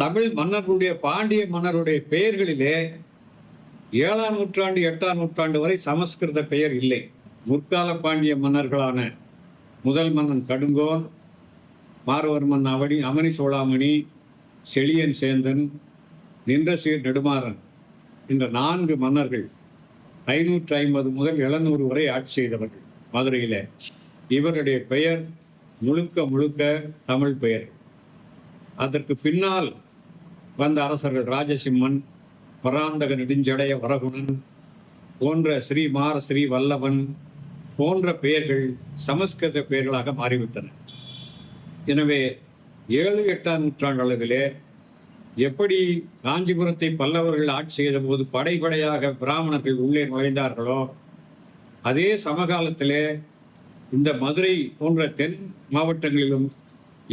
தமிழ் மன்னர்களுடைய பாண்டிய மன்னருடைய பெயர்களிலே ஏழாம் நூற்றாண்டு எட்டாம் நூற்றாண்டு வரை சமஸ்கிருத பெயர் இல்லை. முற்கால பாண்டிய மன்னர்களான முதல் மன்னன் கடுங்கோன் மாரவர்மன் அவனி அமனி சோழாமணி செழியன் சேந்தன் நின்ற சீர் நெடுமாறன் என்ற நான்கு மன்னர்கள் ஐநூற்றி ஐம்பது முதல் எழுநூறு வரை ஆட்சி செய்தவர்கள் மதுரையிலே. இவருடைய பெயர் முழுக்க முழுக்க தமிழ் பெயர். அதற்கு பின்னால் வந்த அரசர்கள் ராஜசிம்மன் பராந்தக நெடுஞ்சடைய வரகுணன் போன்ற ஸ்ரீமார ஸ்ரீ வல்லவன் போன்ற பெயர்கள் சமஸ்கிருத பெயர்களாக மாறிவிட்டன. எனவே ஏழு எட்டாம் நூற்றாண்டளவிலே எப்படி காஞ்சிபுரத்தை பல்லவர்கள் ஆட்சி செய்த போது படைப்படையாக பிராமணர்கள் உள்ளே நுழைந்தார்களோ அதே சமகாலத்திலே இந்த மதுரை போன்ற தென் மாவட்டங்களிலும்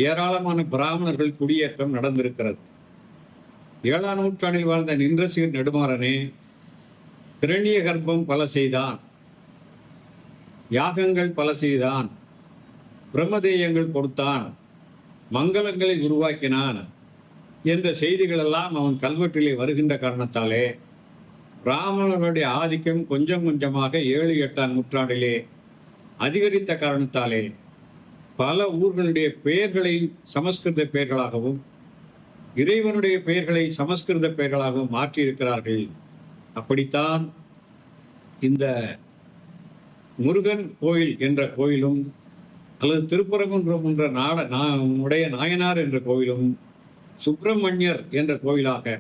ஏராளமான பிராமணர்கள் குடியேற்றம் நடந்திருக்கிறது. ஏழாம் நூற்றாண்டில் வாழ்ந்த நின்றசீர் நெடுமாறனே திரணிய கர்ப்பம் பல செய்தான். யாகங்கள் பல செய்தான். பிரம்மதேயங்கள் கொடுத்தான். மங்களங்களை உருவாக்கினான் என்ற செய்திகளெல்லாம் அவன் கல்வெட்டிலே வருகின்ற காரணத்தாலே பிராமணர்களுடைய ஆதிக்கம் கொஞ்சம் கொஞ்சமாக ஏழு எட்டாம் நூற்றாண்டிலே அதிகரித்த காரணத்தாலே பல ஊர்களுடைய பெயர்களை சமஸ்கிருத பெயர்களாகவும் இறைவனுடைய பெயர்களை சமஸ்கிருத பெயர்களாகவும் மாற்றியிருக்கிறார்கள். அப்படித்தான் இந்த முருகன் கோயில் என்ற கோயிலும் அல்லது திருப்பரங்குன்றம் என்ற நாட நா- உடைய நாயனார் என்ற கோயிலும் சுப்பிரமணியர் என்ற கோயிலாக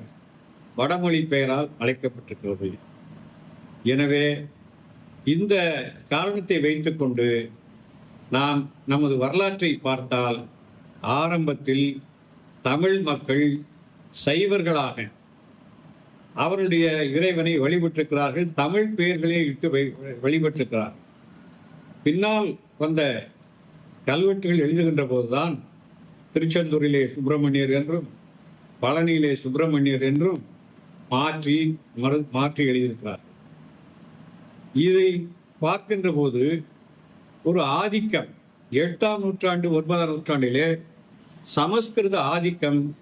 வடமொழி பெயரால் அழைக்கப்பட்டிருக்கிறது. எனவே இந்த காரணத்தை வைத்துக்கொண்டு நாம் நமது வரலாற்றை பார்த்தால் ஆரம்பத்தில் தமிழ் மக்கள் சைவர்களாக அவருடைய இறைவனை வழிபட்டிருக்கிறார்கள் தமிழ் பெயர்களே இட்டு வை- வழிபட்டிருக்கிறார் பின்னால் வந்த கல்வெட்டுகள் எழுதுகின்ற போதுதான் திருச்செந்தூரிலே சுப்பிரமணியர் என்றும் பழனியிலே சுப்பிரமணியர் என்றும் மாற்றி மறு மாற்றி எழுதியிருக்கிறார் இதை பார்க்கின்ற போது ஒரு ஆதிக்கம் எட்டாம் நூற்றாண்டு ஒன்பதாம் நூற்றாண்டிலே சமஸ்கிருத ஆதிக்கம்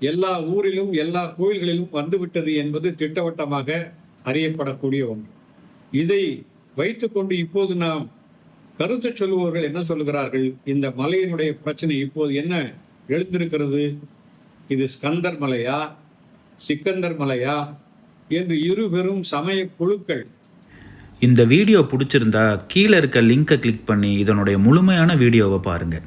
எல்லா ஊரிலும் எல்லா கோயில்களிலும் வந்துவிட்டது என்பது திட்டவட்டமாக அறியப்படக்கூடிய ஒன்று. இதை வைத்துக்கொண்டு இப்போது நாம் கருத்து சொல்லுபவர்கள் என்ன சொல்லுகிறார்கள்? இந்த மலையினுடைய பிரச்சனை இப்போது என்ன எழுந்திருக்கிறது? இது ஸ்கந்தர் மலையா? சிக்கந்தர் மலையா? என்று இரு பெரும் சமய குழுக்கள். இந்த வீடியோ பிடிச்சிருந்தா கீழே இருக்க லிங்கை கிளிக் பண்ணி இதனுடைய முழுமையான வீடியோவை பாருங்கள்